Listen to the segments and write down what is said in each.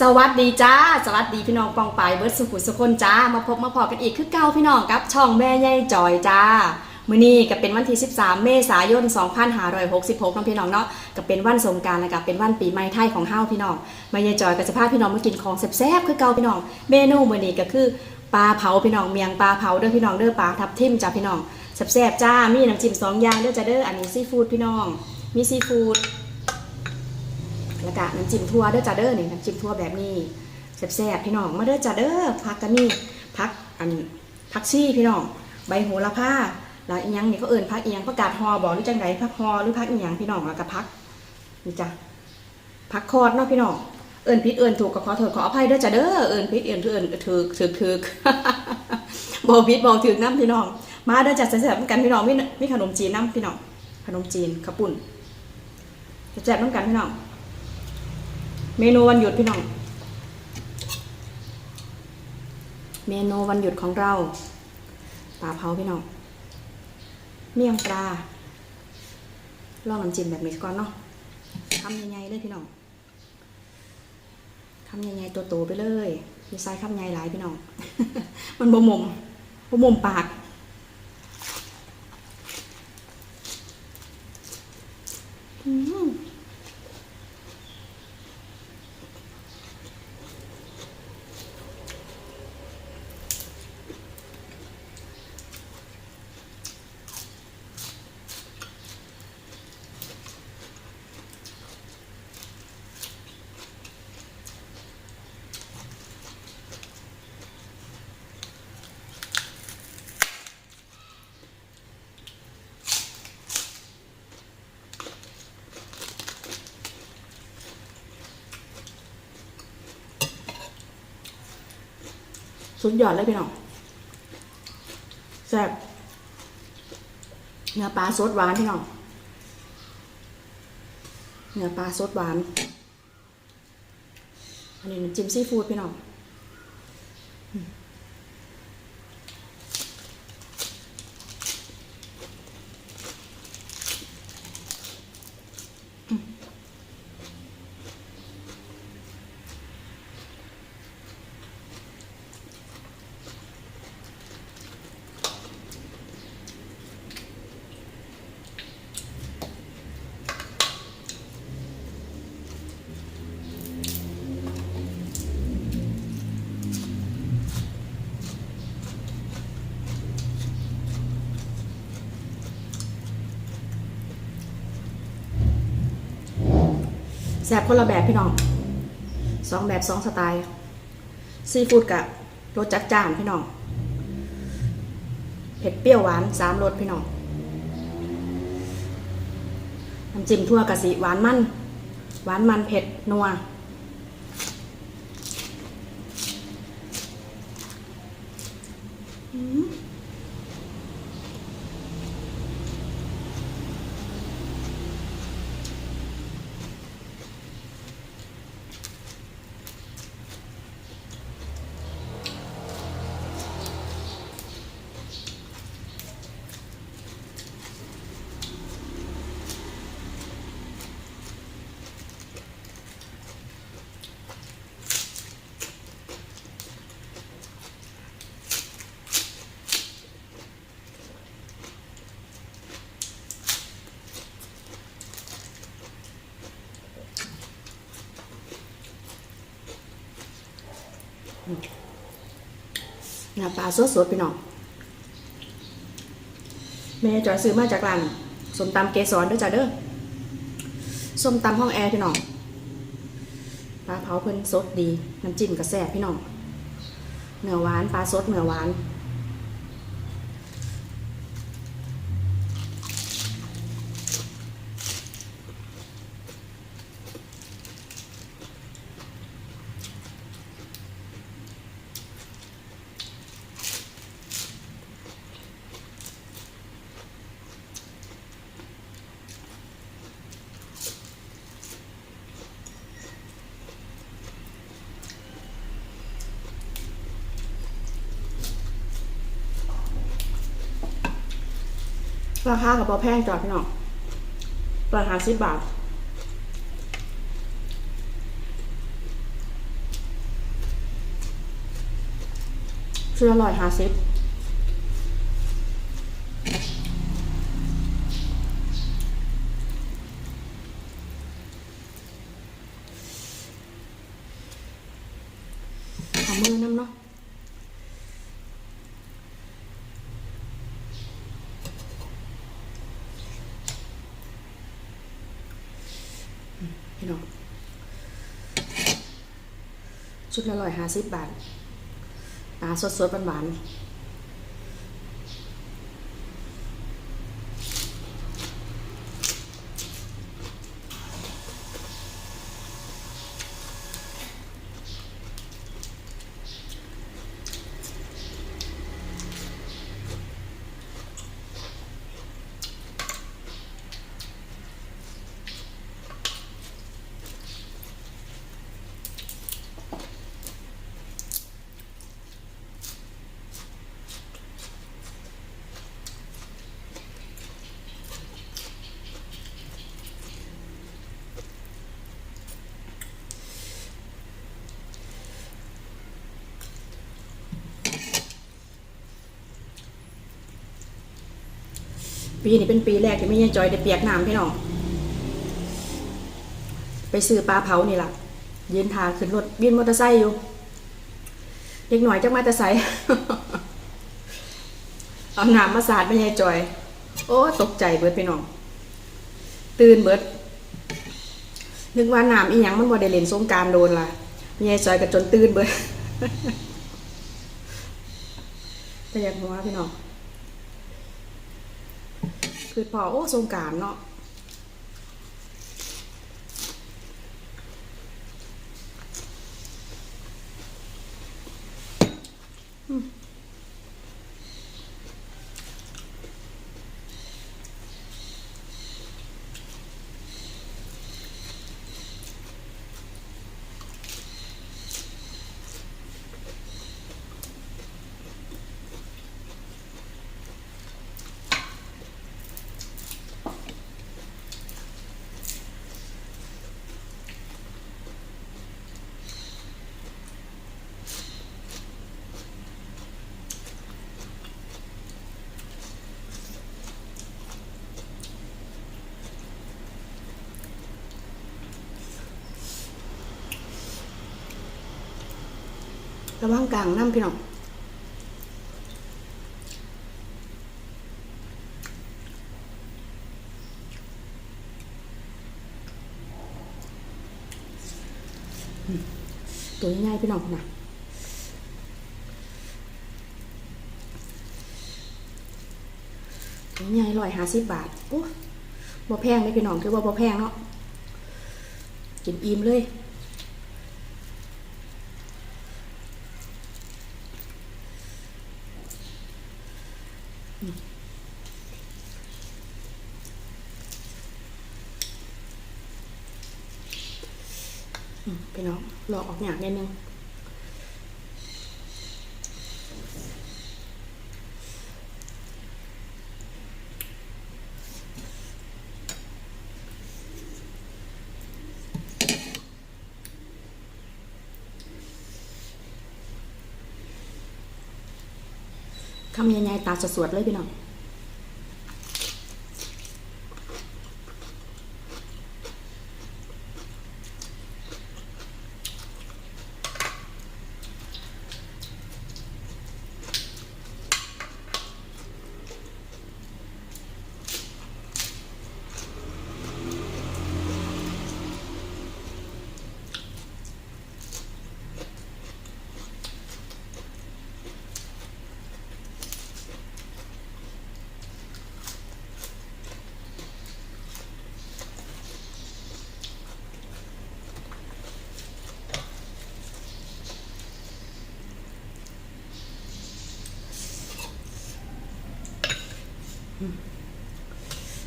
สวัสดีจ้า สวัสดีพี่น้องปองปายเบิร์ดสุขุสุคนจ้า มาพบมาพอกันอีกคือเก้าพี่น้องกับช่องแม่ใหญ่จอยจ้ามื้อนี้ก็เป็นวันที่ 13 เมษายน 2566น้องพี่น้องเนาะก็เป็นวันสงการแล้วก็เป็นวันปีใหม่ไทยของเฮาพี่น้องแม่ใหญ่จอยก็จะพาพี่น้องมากินของแซ่บๆคือเก่าพี่น้อง เมนูมื้อนี้ก็คือปลาเผาพี่น้องเมียงปลาเผาเด้อพี่น้องเด้อปลาทับทิมจ้าพี่น้องแซ่บๆจ้ามีน้ำจิ้มสองอย่างเด้อจ้าเด้ออันนี้ซีฟู้ดพี่น้อง มีซีฟู้ด แล้วก็น้ำจิ้มทั่วเด้อจ้าเด้อนี่น้ำจิ้มทั่วแบบนี้แซ่บๆพี่น้องมาเด้อจ้าเด้อผักกันนี่ผักอันผักชีพี่น้องใบโหระพาแล้วอีหยังนี่เขาเอิ้นผักอีหยังผักกาดฮอบอกหรือจังไดผักฮอหรือผักอีหยังพี่น้องแล้วก็ผักนี่จ้ะผักคอดเนาะพี่น้องเอิ้นผิดเอิ้นถูกก็ขอโทษขออภัยเด้อจ้าเด้อเอิ้นผิดเอิ้นถูกเอิ้นถูกถูกถูกบ่ผิดบ่ถูกน้ำพี่น้อง มาเด้อจ้าแซ่บๆกันพี่น้องมีมีขนมจีนน้ำพี่น้องขนมจีนขปุ้นแซ่บๆน้ำกันพี่น้อง เมนูวันหยุดพี่น้อง เมนูวันหยุดของเราปลาเผาพี่น้อง เมี่ยงปลาลองน้ำจิ้มแบบนี้ก่อนเนาะคำใหญ่ๆเลยพี่น้องคำใหญ่ๆตัวโตๆไปเลยมีไซส์คำใหญ่หลายพี่น้อง มันบ่มุมบ่มุมปากอืม สุดยอดเลยพี่น้องแซ่บเนื้อปลาสดหวานพี่น้องเนื้อปลาสดหวาน อันนี้น้ำจิ้มซีฟู้ดพี่น้อง ซ่บคนละแบบพี่น้องสองแบบสองสไตล์ซีฟู้ดกับรสจัดจ้านพี่น้องเผ็ดเปรี้ยวหวานสามรสพี่น้องน้ำจิ้มทั่วกะสิหวานมัน หวานมันเผ็ดนัวเน้ำปลาสดๆพี่น้องแม่จอยซื้อมาจากร้านส้มตำเกสรด้วยจ้ะเด้อส้มตำห้องแอร์พี่น้องปลาเผาเพิ่นสดดี น้ำจิ้มกระแสบพี่น้องเนื้อหวานปลาสดเนื้อหวาน ราคากับพอแพงจ้ะพี่น้องร้อยหาสิบบาท คืออร่อยหาสิบ พี่น้องชุดละร้อยห้าสิบบาทปลาสดๆหวานๆ ปีนี้เป็นปีแรกที่ไม่ยังจอยได้เปียกน้ำพี่น้องไปซื้อปลาเผานี่ล่ะยืนทาขึ้นรถบินมอเตอร์ไซค์อยู่ เด็กหน่อยจักมาแต่ไซค์เอาน้ำมาสาดไม่ยายจอย โอ้ตกใจเบิดพี่น้อง ตื่นเบิด นึกว่าน้ำอีหยังมันบ่ได้เล่นสงกรารโดนล่ะไม่ยายจอยก็จนตื่นเบิดแต่อยากหัวพี่น้อง คือพอโอ้สงการเนาะ ระว่างกลางน้ำพี่น้องตัวง่ายพี่น้องนะตัวง่ายร้อยห้าสิบบาทโอ้บ่แพงเลยพี่น้องถือว่าบ่แพงเนาะกินอิ่มเลย พี่น้องหลอกออกอย่างนิดนึง คำยังไงตาสวดๆเลยพี่น้อง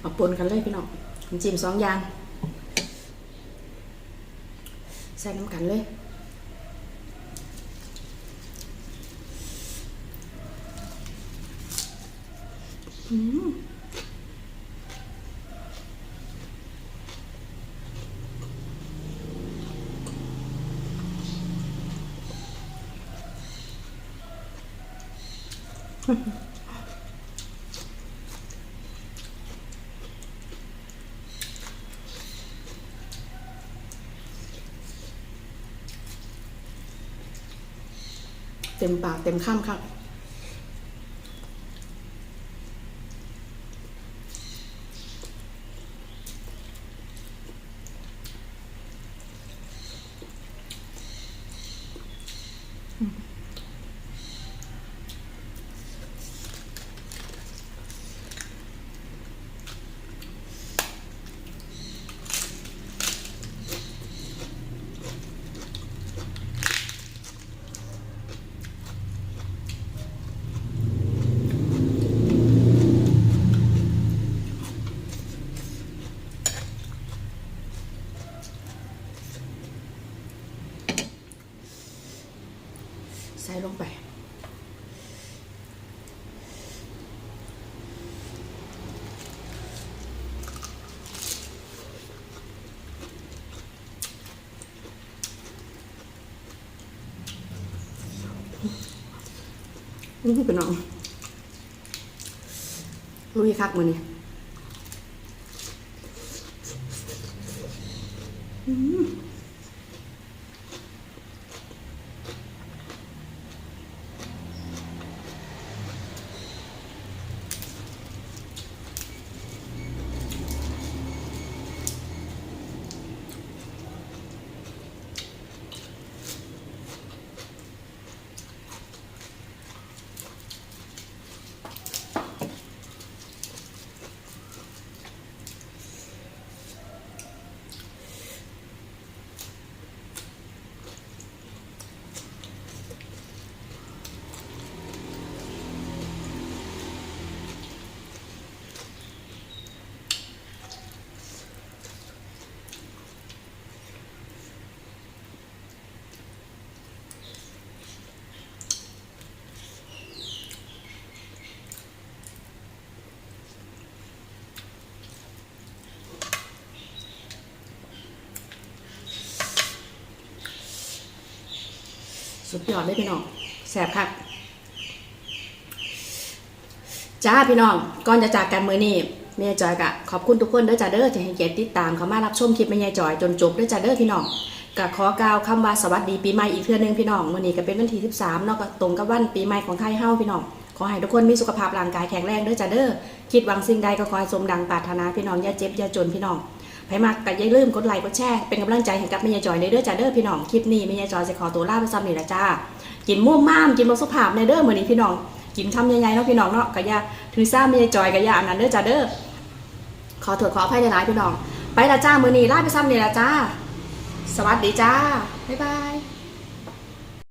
เอาปนกันเลยพี่น้องจิ้มสองอย่าง ใส่น้ำกันเลยอืม ต็มปากเต็มคำครับ ใส่ลงไป นี่พี่น้องลุยคักมือนี่ สุดยอดเลยพี่น้องแสบคักจ้าพี่น้องก่อนจะจากกันมือนี้แม่จอยกะขอบคุณทุกคนเด้อจ้าเด้อที่ให้เกียรติติดตามเขามารับชมคลิปแม่ยายจอยจนจบเด้อจ้าเด้อพี่น้องกะขอกล่าวคำว่าสวัสดีปีใหม่อีกเทื่อหนึงพี่น้องมื้อนี้ก็เป็นวันที่ 13เนาะก็ตรงกับวันปีใหม่ของไทยเฮาพี่น้องขอให้ทุกคนมีสุขภาพร่างกายแข็งแรงเด้อจ้าเด้อคิดหวังสิ่งใดก็ขอให้สมดังปรารถนาพี่น้องอย่าเจ็บอย่าจนพี่น้อง ไผมากก็อย่าลืมกดไลค์กดแชร์เป็นกำลังใจให้กับแม่ยายจอยเด้อจ้าเด้อพี่น้องคลิปนี้แม่ยายจอยจะขอตัวลาไปซ้ำนี่ละจ้ากินม่วงม่ามกินบสุภาพในเด้อมื้อนี้พี่น้องกินคำใหญ่ๆเนาะพี่น้องเนาะกะยาถือซ่าแม่จอยกะยาอันนั้นเด้อจ้าเด้อขอเถิดขออภัยหลายๆพี่น้อง ไปละจ้ามื้อนี้ลาไปซ้ำนี่ละจ้า สวัสดีจ้าบ๊ายบาย